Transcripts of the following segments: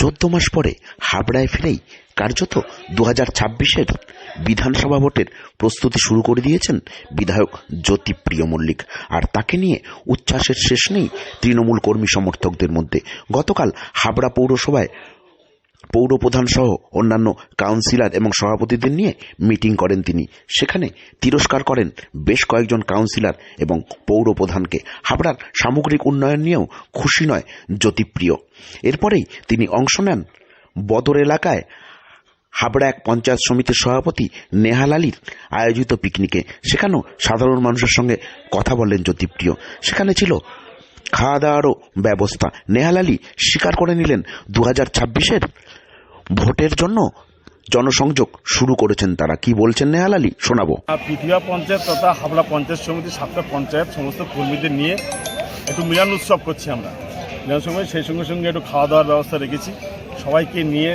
চোদ্দ মাস পরে হাবড়ায় ফিরেই কার্যত দু হাজার ছাব্বিশের বিধানসভা ভোটের প্রস্তুতি শুরু করে দিয়েছেন বিধায়ক জ্যোতিপ্রিয় মল্লিক। আর তাকে নিয়ে উচ্ছ্বাসের শেষ নেই তৃণমূল কর্মী সমর্থকদের মধ্যে। গতকাল হাবড়া পৌরসভায় পৌর প্রধান সহ অন্যান্য কাউন্সিলর এবং সভাপতিদের নিয়ে মিটিং করেন তিনি। সেখানে তিরস্কার করেন বেশ কয়েকজন কাউন্সিলর এবং পৌর প্রধানকে হাবড়ার সামগ্রিক উন্নয়ন নিয়েও খুশি নয় জ্যোতিপ্রিয়। এরপরেই তিনি অংশ নেন বদর এলাকায়। হাবড়া এক পঞ্চায়েত সমিতির সভাপতি নেহাল আলীর আয়োজিত পিকনিকে। সেখানেও সাধারণ মানুষের সঙ্গে কথা বললেন জ্যোতিপ্রিয়। সেখানে ছিল খাওয়া দাওয়ারও ব্যবস্থা। নেহাল আলী স্বীকার করে নিলেন দু হাজার ছাব্বিশের ভোটের জন্য জনসংযোগ শুরু করেছেন তারা। কি বলছেন নেহাল আলী? শোনাবো। পৃথিবী পঞ্চায়েত তথা হাবলা পঞ্চায়েত সমিতি সাতটা পঞ্চায়েত সমস্ত কর্মীদের নিয়ে একটু মিলন উৎসব করছি আমরা। মিলন সময় সেই সঙ্গে সঙ্গে একটু খাওয়া দাওয়ার ব্যবস্থা রেখেছি। সবাইকে নিয়ে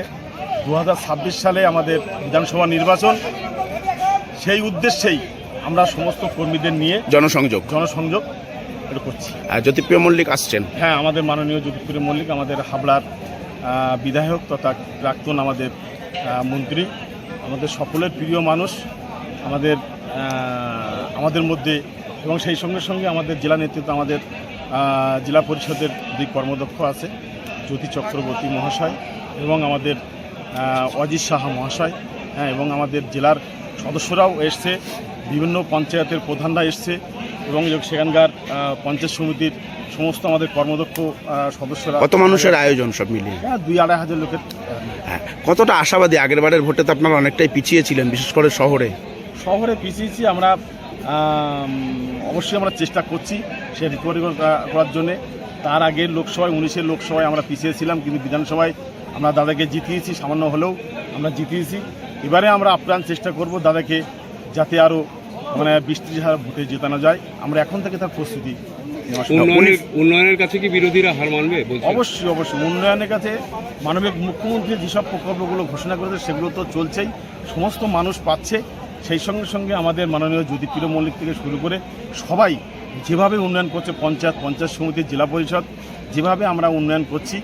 দু হাজার ছাব্বিশ সালে আমাদের বিধানসভা নির্বাচন সেই উদ্দেশ্যেই আমরা সমস্ত কর্মীদের নিয়ে জনসংযোগ। জনসংযোগ একটু করছি। আর জ্যোতিপ্রিয় মল্লিক আসছেন। হ্যাঁ আমাদের মাননীয় জ্যোতিপুরী মল্লিক আমাদের হাবড়ার আহ, বিধায়ক তথা প্রাক্তন আমাদের মন্ত্রী, আমাদের সকলের প্রিয় মানুষ, আমাদের আমাদের মধ্যে এবং সেই সঙ্গে সঙ্গে আমাদের জেলা নেতৃত্ব, আমাদের জেলা পরিষদের দুই কর্মদক্ষ আছে, জ্যোতি চক্রবর্তী মহাশয় এবং আমাদের অজিত সাহা মহাশয় হ্যাঁ এবং আমাদের জেলার সদস্যরাও এসছে, বিভিন্ন পঞ্চায়েতের প্রধানরা এসছে এবং সেখানকার পঞ্চায়েত সমিতির সমস্ত আমাদের কর্মদক্ষ সদস্যরা কত মানুষের আয়োজন সব মিলিয়ে? হ্যাঁ দুই আড়াই হাজার লোকের হ্যাঁ কতটা আশাবাদী? আগের বারের ভোটে তো আপনারা অনেকটাই পিছিয়ে ছিলেন বিশেষ করে শহরে। শহরে পিছিয়েছি আমরা অবশ্যই আমরা চেষ্টা করছি সে রিকভারি করার জন্য। তার আগে লোকসভায় উনিশের লোকসভায় আমরা পিছিয়েছিলাম কিন্তু বিধানসভায় আমরা দাদাকে জিতিয়েছি সামান্য হলেও আমরা জিতিয়েছি। এবারে আমরা আপ্রাণ চেষ্টা করব দাদাকে যাতে আরও মানে বিশ ত্রিশ হাজার ভোটে জেতানো যায়। আমরা এখন থেকে তার প্রস্তুতি। উন্নয়নের কাছে কি বিরোধীরা হার মানবে অবশ্যই অবশ্যই। উন্নয়নের কাছে মানবিক মুখ্যমন্ত্রী যেসব প্রকল্পগুলো ঘোষণা করেছে সেগুলো তো চলছেই। সমস্ত মানুষ পাচ্ছে। সেই সঙ্গে সঙ্গে আমাদের মাননীয় জ্যোতিপ্রিয় মল্লিক থেকে শুরু করে সবাই যেভাবে উন্নয়ন করছে পঞ্চায়েত পঞ্চায়েত সমিতি জেলা পরিষদ যেভাবে আমরা উন্নয়ন করছি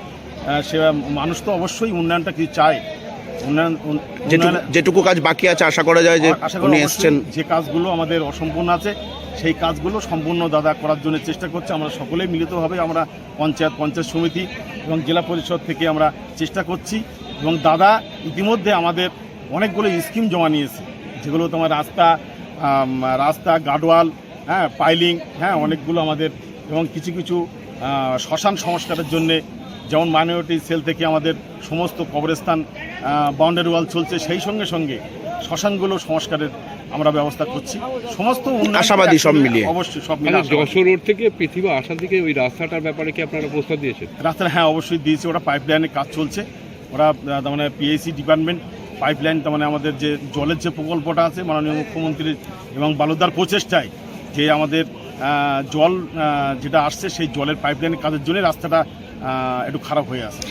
সে মানুষ তো অবশ্যই উন্নয়নটা কি চায় যেটুকু যেটুকু কাজ বাকি আছে আশা করা যায় যে উনি এসছেন। যে কাজগুলো আমাদের অসম্পূর্ণ আছে সেই কাজগুলো সম্পূর্ণ দাদা করার জন্য চেষ্টা করছে। আমরা সকলেই মিলিতভাবে আমরা পঞ্চায়েত পঞ্চায়েত সমিতি এবং জেলা পরিষদ থেকে আমরা চেষ্টা করছি। এবং দাদা ইতিমধ্যে আমাদের অনেকগুলো স্কিম জমা নিয়েছে যেগুলো তোমার রাস্তা রাস্তা গার্ডওয়াল হ্যাঁ পাইলিং হ্যাঁ অনেকগুলো আমাদের এবং কিছু কিছু শ্মশান সংস্কারের জন্যে যেমন মাইনরিটি সেল থেকে আমাদের সমস্ত কবরস্থান বাউন্ডারি ওয়াল চলছে সেই সঙ্গে সঙ্গে শ্মশানগুলো সংস্কারের আমরা ব্যবস্থা করছি। সমস্ত আশাবাদী সব মিলিয়ে। অবশ্যই সব মানে মিলিয়ে যশোর রোড থেকে পৃথিবী আসার দিকে ওই রাস্তাটার ব্যাপারে কি আপনারা প্রস্তাব দিয়েছেন? রাস্তাটা হ্যাঁ অবশ্যই দিয়েছে। ওরা পাইপ লাইনের কাজ চলছে। ওরা তার মানে পিএসসি ডিপার্টমেন্ট পাইপ লাইন তার মানে আমাদের যে জলের যে প্রকল্পটা আছে মাননীয় মুখ্যমন্ত্রীর এবং বালুদার প্রচেষ্টায় যে আমাদের জল যেটা আসছে সেই জলের পাইপ লাইনের কাজের জন্য রাস্তাটা একটু খারাপ হয়ে আছে।